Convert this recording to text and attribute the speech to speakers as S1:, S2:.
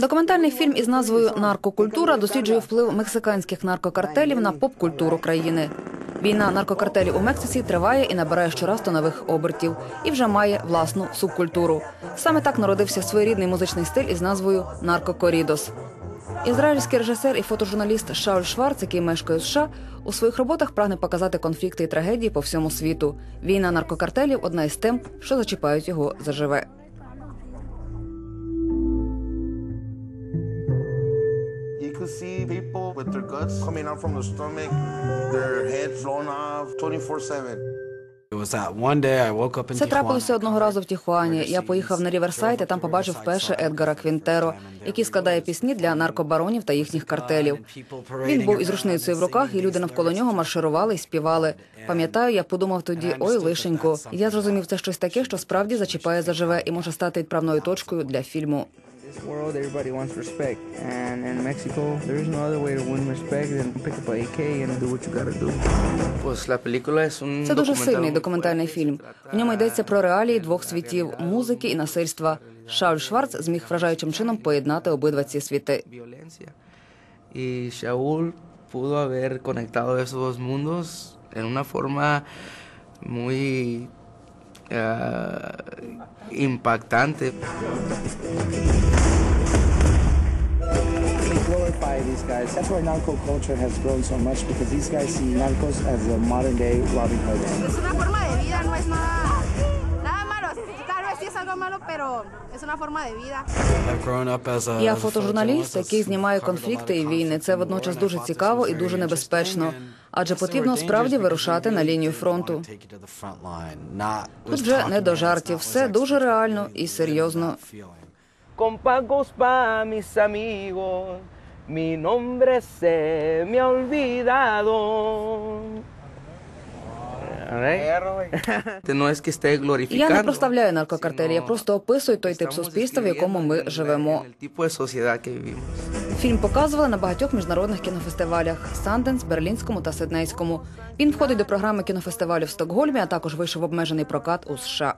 S1: Документальний фільм із назвою Наркокультура досліджує вплив мексиканських наркокартелів на поп-культуру країни. Війна наркокартелів у Мексиці триває і набирає щораз то нових обертів і вже має власну субкультуру. Саме так народився своєрідний музичний стиль із назвою Наркокорідос. Ізраїльський режисер і фотожурналіст Шауль Шварц, який мешкає у США, у своїх роботах прагне показати конфлікти і трагедії по всьому світу. Війна наркокартелів одна із тем, що зачіпають його заживе.
S2: Could see people with their guts coming out from the stomach, their heads blown off 24 7.
S3: It was that one day I woke up in
S1: Це трапилося одного разу в Тіхуані. Я поїхав на Ріверсайд і там побачив вперше Едгара Квінтеро, який складає пісні для наркобаронів та їхніх картелів. Він був із рушницею в руках, і люди навколо нього марширували і співали. Пам'ятаю, я подумав тоді: ой, лишенько. Я зрозумів, це щось таке, що справді зачіпає заживе і може стати відправною точкою для фільму.
S4: This world, everybody wants respect. And in Mexico, there is no other way to win respect than pick up a AK and do what you gotta do. Pues la película es un
S1: Це дуже сильний документальний фільм. В ньому йдеться про реалії двох світів музики і насильства. Шауль Шварц зміг вражаючим чином поєднати обидва ці світи.
S4: Y Shaul pudo haber conectado esos dos mundos en una forma muy eh, impactante.
S5: These guys. That's why narco culture has grown so much because these guys see narcos as the modern day Robin Hood.
S6: Es una forma de vida, no es nada, nada malo. Tal vez sí es algo malo, pero es una forma de vida.
S3: I've grown up as a-
S1: Я фотожурналіст,
S3: photojournalist.
S1: який знімає конфлікти і війни. Це водночас дуже цікаво і дуже небезпечно. Адже потрібно справді вирушати на лінію фронту. Тут вже
S3: talking
S1: не до жартів, все
S3: was
S1: дуже реально і серйозно.
S3: not feeling.
S4: Con pagos pa mis amigos, mi nombre se me ha olvidado. No es que esté
S1: Я не проставляю наркокартелі, я просто описую той тип суспільства, в якому ми живемо. Фільм показували на багатьох міжнародних кінофестивалях Санденс, Берлінському та Сиднейському. Він входить до програми кінофестивалю в Стокгольмі, а також вийшов обмежений прокат у США.